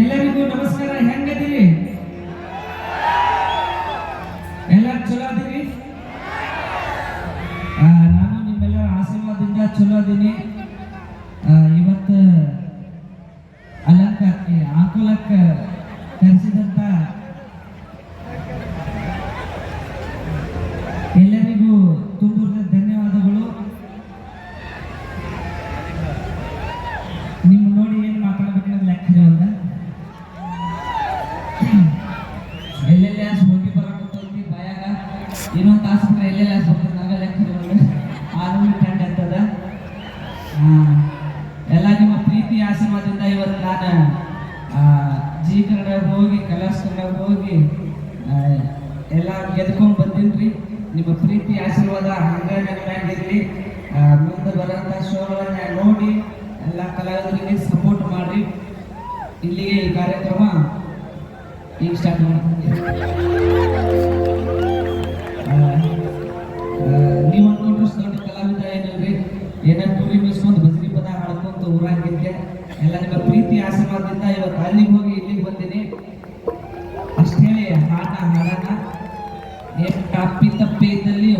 ಎಲ್ಲರಿಗೂ ನಮಸ್ಕಾರ. ಹೆಂಗದಿರಿ? ಎಲ್ಲರೂ ಚಲೋ ಅದೀರಿ? ನಾನು ನಿಮ್ಮೆಲ್ಲರ ಆಶೀರ್ವಾದದಿಂದ ಚಲೋ ಅದೀನಿ. ಕರೆಸಿದಂತ ಎಲ್ಲರಿಗೂ ತುಂಬ ಧನ್ಯವಾದಗಳು. ನಿಮ್ಮ ನೋಡಿ ಏನು ಮಾತಾಡ್ಬೇಕು ಲೆಕ್ಕ ಇರೋಲ್ಲ ಎಲ್ಲೆಲ್ಲ ಹೋಗಿ ಬರೋಕೆ ಬಾಯಾಗ ಇನ್ನೊಂದು ತಾಸು ಎಲ್ಲೆಲ್ಲ ನಾಗ ಲೆಕ್ಕ ಇರೋಲ್ಲ ಆರು ಟೆಂಟ್ ಆಗ್ತದ ಎಲ್ಲ ನಿಮ್ಮ ಪ್ರೀತಿ ಆಶೀರ್ವಾದದಿಂದ ಇವತ್ತು ನಾನು ಕನ್ನಡ ಹೋಗಿ ಎಲ್ಲ ಗೆದ್ಕೊಂಡ್ ಬಂದಿನ್ರಿ ನಿಮ್ಮ ಪ್ರೀತಿ ಆಶೀರ್ವಾದ ಹಂಗಾಗಿ ಇರಲಿ. ಮುಂದೆ ಬರೋಂಥ ಶೋಗಳನ್ನ ನೋಡಿ, ಎಲ್ಲ ಕಲಾವಿದರಿಗೆ ಸಪೋರ್ಟ್ ಮಾಡಿ ಇಲ್ಲಿಗೆ ಈ ಕಾರ್ಯಕ್ರಮ ಈಗ ಸ್ಟಾರ್ಟ್ ಮಾಡ್ತೀನಿ ನೀವು ಅನ್ಕೊಂಡ್ರು ದೊಡ್ಡ ಕಲಾವಿದ ಏನಲ್ರಿ? ಏನೇನು ಟೂರಿ ಮಿಸ್ಕೊಂಡು ಬಜ್ರಿ ಪದ ಹಾಡ್ಕೊಂತ ಊರಾಗಿದ್ದೆ. ಎಲ್ಲ ನಿಮ್ಮ ಪ್ರೀತಿ ಆಶೀರ್ವಾದದಿಂದ ಇವತ್ತು ಅಲ್ಲಿಗೆ ಹೋಗಿ ಇಲ್ಲಿಗೆ ಬಂದೀನಿ. ಹಾಡೋಣ ಏನು ತಪ್ಪಿ ತಪ್ಪಿ ಇದ್ದಲ್ಲಿ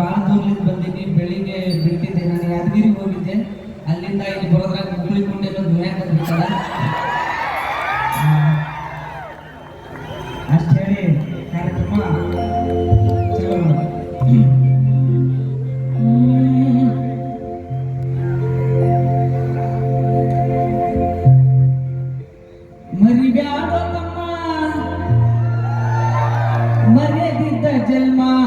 ಭಾಳ ದೂರ್ಲಿಂದ ಬಂದೀನಿ, ಬೆಳಿಗ್ಗೆ ಬಿಟ್ಟಿದ್ದೆ ನಾನು ಯಾದಗಿರಿ ಹೋಗಿದ್ದೆ. ಅಲ್ಲಿಂದ ಇಲ್ಲಿ ಬರೋದ್ರಾಗ ಮುಗುಳಿ ಕುಂಡೆಲ್ಲ ದುನಿಯಾಕ जन्मा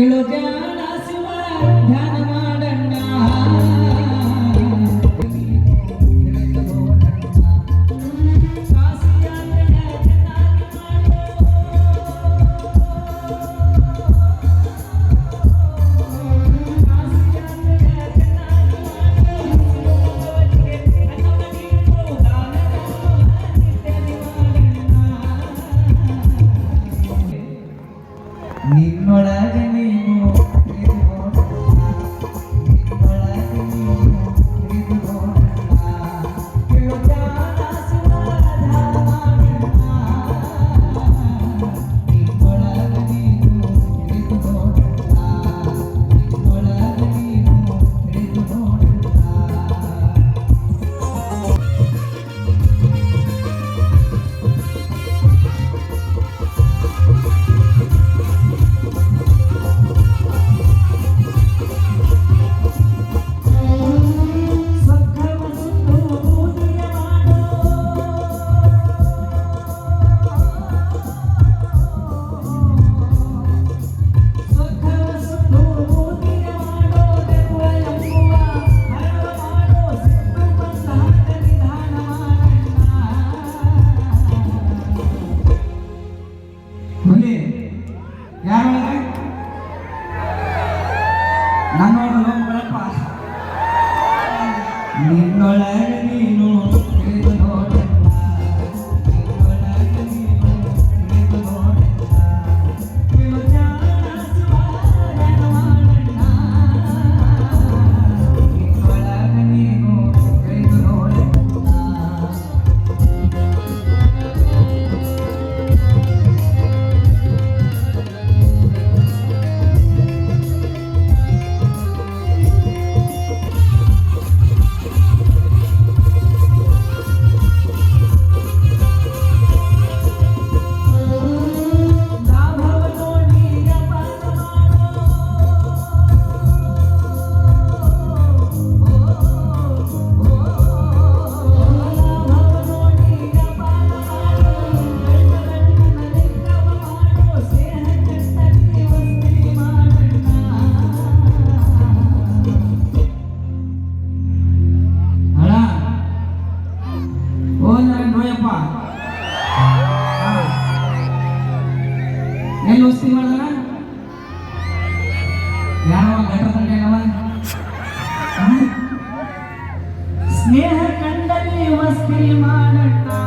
ಗೆಳೋದ್ಯಾ ನನ್ನೊಳಗೆ ಹೋಗ್ಬೇಡಪ್ಪ ನಿನ್ನೊಳಗೆ ನೀನು ತಿಳಿದು മണത്താ